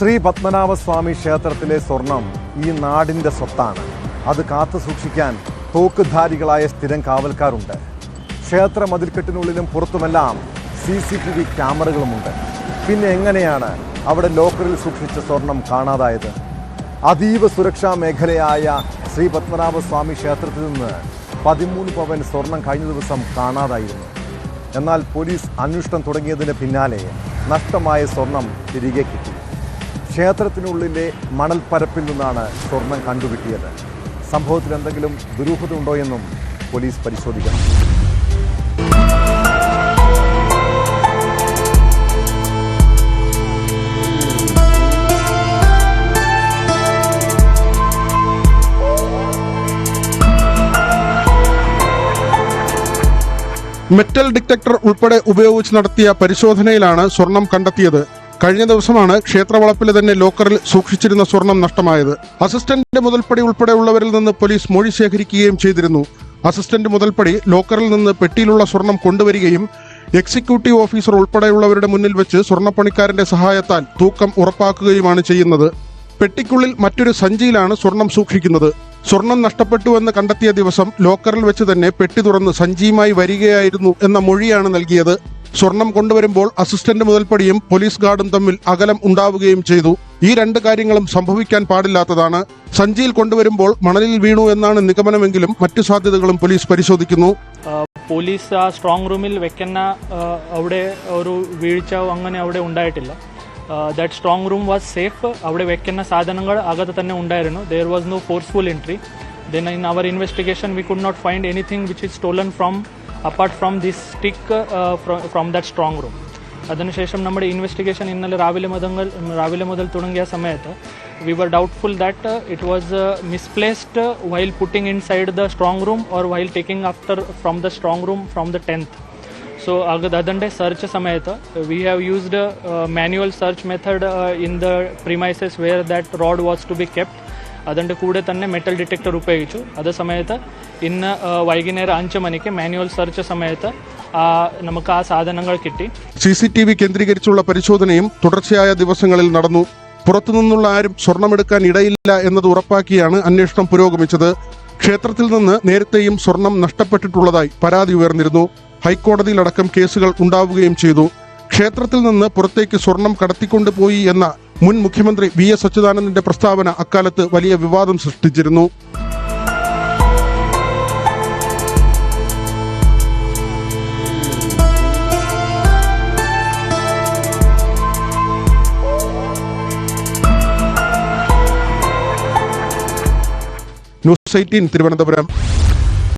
ശ്രീ പത്മനാഭസ്വാമി ക്ഷേത്രത്തിലെ സ്വർണം ഈ നാടിന്റെ സ്വത്താണ്. അത് കാത്തു സൂക്ഷിക്കാൻ തോക്കുധാരികളായ സ്ഥിരം കാവൽക്കാരുണ്ട്. ക്ഷേത്ര മതിൽക്കെട്ടിനുള്ളിലും പുറത്തുമെല്ലാം സി സി ടി വി ക്യാമറകളുമുണ്ട്. പിന്നെ എങ്ങനെയാണ് അവിടെ ലോക്കറിൽ സൂക്ഷിച്ച സ്വർണം കാണാതായത്? അതീവ സുരക്ഷാ മേഖലയായ ശ്രീ പത്മനാഭസ്വാമി ക്ഷേത്രത്തിൽ നിന്ന് പതിമൂന്ന് പവൻ സ്വർണം കഴിഞ്ഞ ദിവസം കാണാതായിരുന്നു. എന്നാൽ പോലീസ് അന്വേഷണം തുടങ്ങിയതിന് പിന്നാലെ നഷ്ടമായ സ്വർണം തിരികെ കിട്ടി. ക്ഷേത്രത്തിനുള്ളിലെ മണൽപ്പരപ്പിൽ നിന്നാണ് സ്വർണം കണ്ടുകിട്ടിയത്. സംഭവത്തിൽ എന്തെങ്കിലും ദുരൂഹത ഉണ്ടോ എന്നും പോലീസ് പരിശോധിക്കണം. മെറ്റൽ ഡിറ്റക്ടർ ഉൾപ്പെടെ ഉപയോഗിച്ച് നടത്തിയ പരിശോധനയിലാണ് സ്വർണം കണ്ടെത്തിയത്. കഴിഞ്ഞ ദിവസമാണ് ക്ഷേത്രവളപ്പിലെ തന്നെ ലോക്കറിൽ സൂക്ഷിച്ചിരുന്ന സ്വർണം നഷ്ടമായത്. അസിസ്റ്റന്റ് മുതൽപ്പടി ഉൾപ്പെടെയുള്ളവരിൽ നിന്ന് പോലീസ് മൊഴി ശേഖരിക്കുകയും ചെയ്തിരുന്നു. അസിസ്റ്റന്റ് മുതൽപ്പടി ലോക്കറിൽ നിന്ന് പെട്ടിയിലുള്ള സ്വർണം കൊണ്ടുവരികയും എക്സിക്യൂട്ടീവ് ഓഫീസർ ഉൾപ്പെടെയുള്ളവരുടെ മുന്നിൽ വെച്ച് സ്വർണപ്പണിക്കാരന്റെ സഹായത്താൽ തൂക്കം ഉറപ്പാക്കുകയുമാണ് ചെയ്യുന്നത്. പെട്ടിക്കുള്ളിൽ മറ്റൊരു സഞ്ചിയിലാണ് സ്വർണം സൂക്ഷിക്കുന്നത്. സ്വർണം നഷ്ടപ്പെട്ടുവെന്ന് കണ്ടെത്തിയ ദിവസം ലോക്കറിൽ വെച്ച് തന്നെ പെട്ടി തുറന്ന് സഞ്ചിയുമായി വരികയായിരുന്നു എന്ന മൊഴിയാണ് നൽകിയത്. സ്വർണം കൊണ്ടുവരുമ്പോൾ അസിസ്റ്റന്റ് മുതൽപ്പടിയും പോലീസ് ഗാർഡും തമ്മിൽ അകലം ഉണ്ടാവുകയും ചെയ്തു. ഈ രണ്ട് കാര്യങ്ങളും സംഭവിക്കാൻ പാടില്ലാത്തതാണ്. സഞ്ചിയിൽ കൊണ്ടുവരുമ്പോൾ മണലിൽ വീണു എന്നാണ് നിഗമനമെങ്കിലും മറ്റു സാധ്യതകളും പോലീസ് പരിശോധിക്കുന്നു. പോലീസ് ആ സ്ട്രോങ് റൂമിൽ വെക്കുന്ന അവിടെ ഒരു വീഴ്ച അങ്ങനെ അവിടെ ഉണ്ടായിട്ടില്ല. That strong room was safe അവിടെ വെക്കുന്ന സാധനങ്ങൾ അകത്ത് തന്നെ ഉണ്ടായിരുന്നു. There was no forceful entry then in our investigation we could not find anything which is stolen from apart from this stick from that strong room അതിനുശേഷം നമ്മുടെ investigation ഇന്നലെ രാവിലെ മുതൽ രാവിലെ മുതൽ തുടങ്ങിയ സമയത്ത് we were doubtful that it was misplaced while putting inside the strong room or while taking after from the strong room from the tenth so അത് അതിന്റെ സെർച്ച് സമയത്ത് we have used manual search method in the premises where that rod was to be kept അതിന്റെ കൂടെ തന്നെ metal detector ഉപയോഗിച്ചു. അതേ സമയത്ത് ഇന്ന് വൈകുന്നേരം അഞ്ച് മണിക്ക് മാനുവൽ സെർച്ച് സമയത്ത് നമുക്ക് ആ സാധനങ്ങൾ കിട്ടി. സി സി ടി വി കേന്ദ്രീകരിച്ചുള്ള പരിശോധനയും തുടർച്ചയായ ദിവസങ്ങളിൽ നടന്നു. പുറത്തുനിന്നുള്ള ആരും സ്വർണമെടുക്കാൻ ഇടയില്ല എന്നത് ഉറപ്പാക്കിയാണ് അന്വേഷണം പുരോഗമിച്ചത്. ക്ഷേത്രത്തിൽ നിന്ന് നേരത്തെയും സ്വർണം നഷ്ടപ്പെട്ടിട്ടുള്ളതായി പരാതി ഉയർന്നിരുന്നു. ഹൈക്കോടതിയിലടക്കം കേസുകൾ ഉണ്ടാവുകയും ചെയ്തു. ക്ഷേത്രത്തിൽ നിന്ന് പുറത്തേക്ക് സ്വർണം കടത്തിക്കൊണ്ടുപോയി എന്ന മുൻ മുഖ്യമന്ത്രി വി എസ് അച്യുതാനന്ദന്റെ പ്രസ്താവന അക്കാലത്ത് വലിയ വിവാദം സൃഷ്ടിച്ചിരുന്നു. News eighteen Thiruvananthapuram.